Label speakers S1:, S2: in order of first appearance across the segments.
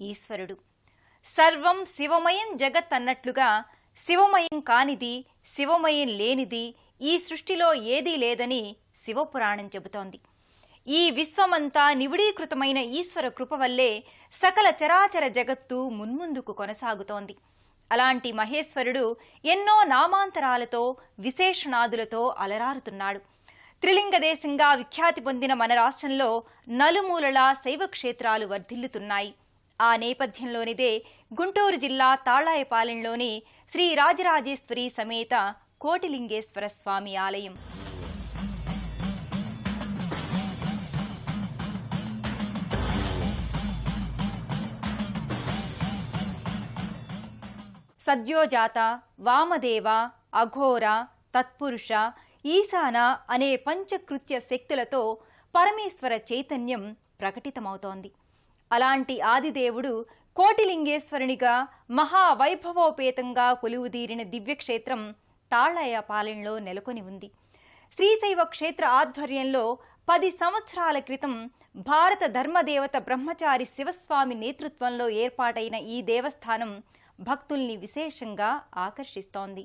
S1: ఈశ్వరుడు. సర్వం శివమయం జగత్ అన్నట్లుగా శివమయం కానిది శివమయం లేనిది ఈ సృష్టిలో ఏదీ లేదని శివపురాణం చెబుతోంది. ఈ విశ్వమంతా నివిడీకృతమైన ఈశ్వర కృప వల్లే సకల చరాచర జగత్తు మున్ముందుకు కొనసాగుతోంది. అలాంటి మహేశ్వరుడు ఎన్నో నామాంతరాలతో విశేషణాదులతో అలరారుతున్నాడు. త్రిలింగదేశంగా విఖ్యాతి పొందిన మన రాష్ట్రంలో నలుమూలలా శైవ క్షేత్రాలు వర్ధిల్లుతున్నాయి. ఆ నేపథ్యంలోనిదే గుంటూరు జిల్లా తాళాయపాలెంలోని శ్రీ రాజరాజేశ్వరి సమేత కోటిలింగేశ్వర స్వామి ఆలయం. సద్యోజాత వామదేవ అఘోర తత్పురుష ఈశాన అనే పంచకృత్య శక్తులతో పరమేశ్వర చైతన్యం ప్రకటితమవుతోంది. అలాంటి ఆదిదేవుడు కోటిలింగేశ్వరునిగా మహావైభవోపేతంగా కొలువుదీరిన దివ్యక్షేత్రం తాళయ్యపాలెంలో నెలకొని ఉంది. శ్రీశైవ క్షేత్ర ఆధ్వర్యంలో పది సంవత్సరాల క్రితం భారత ధర్మదేవత బ్రహ్మచారి శివస్వామి నేతృత్వంలో ఏర్పాటైన ఈ దేవస్థానం భక్తుల్ని విశేషంగా ఆకర్షిస్తోంది.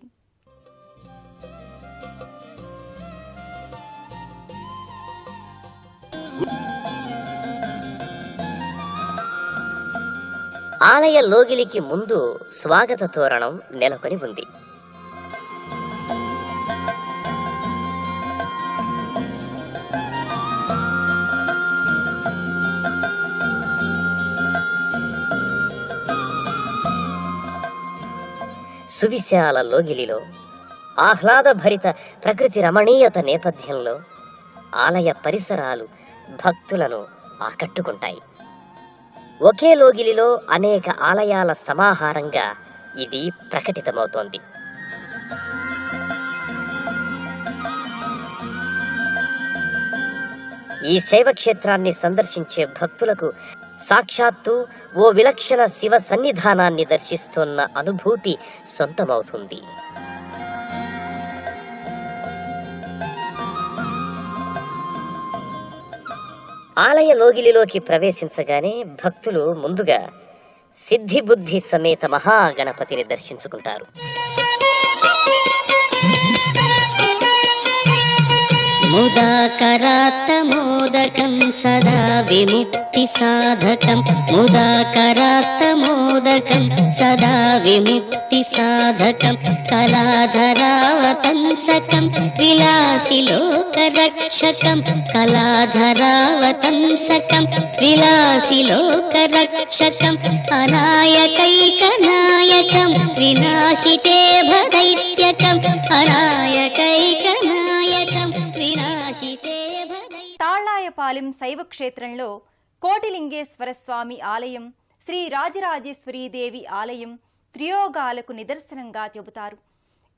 S2: ఆలయ లోగిలికి ముందు స్వాగత తోరణం నెలకొని ఉంది. సువిశాల లోగిలిలో ఆహ్లాదభరిత ప్రకృతి రమణీయత నేపథ్యంలో ఆలయ పరిసరాలు భక్తులను ఆకట్టుకుంటాయి. ఒకే లోగిలిలో అనేక ఆలయాల సమాహారంగా ఇది ప్రకటితమవుతోంది. ఈ శైవ క్షేత్రాన్ని సందర్శించే భక్తులకు సాక్షాత్తు ఓ విలక్షణ శివ సన్నిధానాన్ని దర్శిస్తున్న అనుభూతి సొంతమవుతుంది. ఆలయ లోగిలిలోకి ప్రవేశించగానే భక్తులు ముందుగా సిద్ధి బుద్ధి సమేత మహాగణపతిని దర్శించుకుంటారు.
S3: मुदाकरात्तमोदकं सदा विमुक्तिसाधकं मुदाकरात्तमोदकं सदा विमुक्तिसाधकं कलाधरावतंसकं विलासिलोकरक्षकं कलाधरावतंसकं विलासिलोकरक्षकम् अनायकैकनायकं विनाशिते भदैत्यकम् अनायकैकनायकं विनाशिते भदै
S1: తాళ్ళాయపాలెం శైవ క్షేత్రంలో కోటిలింగేశ్వర స్వామి ఆలయం శ్రీ రాజరాజేశ్వరీదేవి ఆలయం త్రియోగాలకు నిదర్శనంగా చెబుతారు.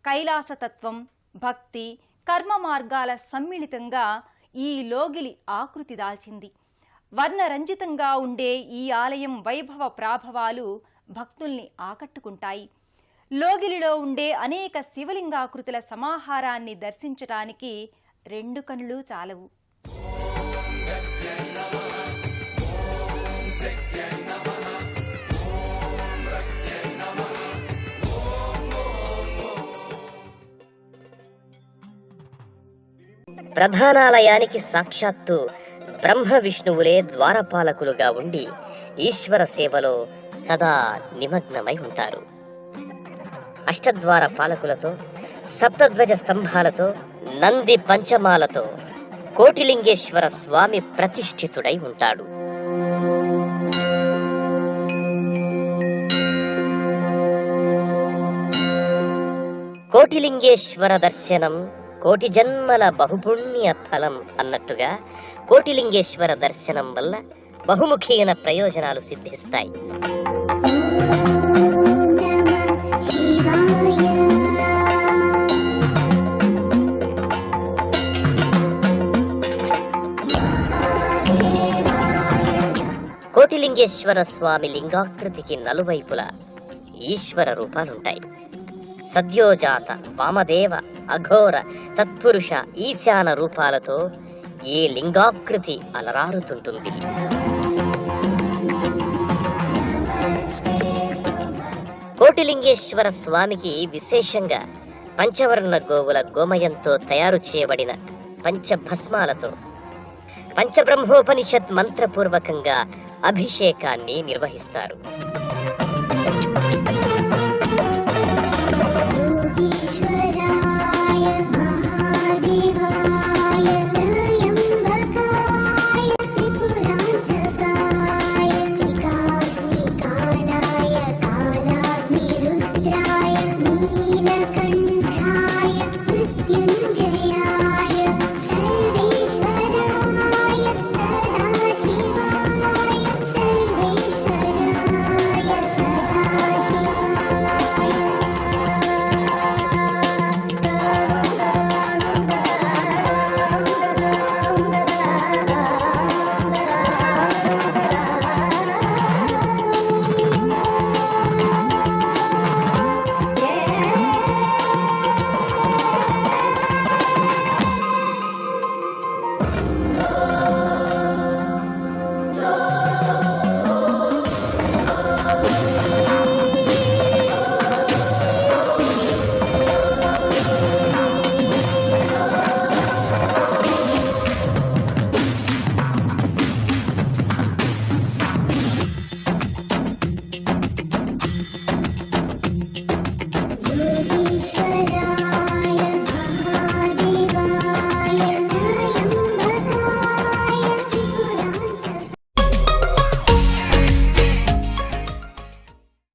S1: కైలాసతత్వం భక్తి కర్మ మార్గాల సమ్మిళితంగా ఈ లోగిలి ఆకృతి దాల్చింది. వర్ణరంజితంగా ఉండే ఈ ఆలయం వైభవ ప్రాభవాలు భక్తుల్ని ఆకట్టుకుంటాయి. లోగిలిలో ఉండే అనేక శివలింగాకృతుల సమాహారాన్ని దర్శించటానికి రెండు కనులు చాలవు.
S2: ప్రధానాలయానికి సాక్షాత్తు బ్రహ్మ విష్ణువులే ద్వారపాలకులుగా ఉండి ఈశ్వర సేవలో సదా నిమగ్నమై ఉంటారు. అష్టద్వార పాలకులతో సప్తధ్వజ స్తంభాలతో నంది పంచమాలతో కోటిలింగేశ్వర స్వామి ప్రతిష్ఠితుడై ఉంటాడు. కోటిలింగేశ్వర దర్శనం కోటి జన్మల బహుపుణ్య ఫలం అన్నట్టుగా కోటిలింగేశ్వర దర్శనం వల్ల బహుముఖీన ప్రయోజనాలు సిద్ధిస్తాయి. కోటిలింగేశ్వర స్వామి లింగాకృతికి నలువైపులా ఈశ్వర రూపాలుంటాయి. సద్యోజాత వామదేవ అఘోర తత్పురుష ఈశాన రూపాలతో ఈ లింగాకృతి అలరారుతుంటుంది. కోటిలింగేశ్వర స్వామికి విశేషంగా పంచవర్ణ గోవుల గోమయంతో తయారు చేయబడిన పంచభస్మాలతో పంచబ్రహ్మోపనిషత్ మంత్రపూర్వకంగా అభిషేకాన్ని నిర్వహిస్తారు.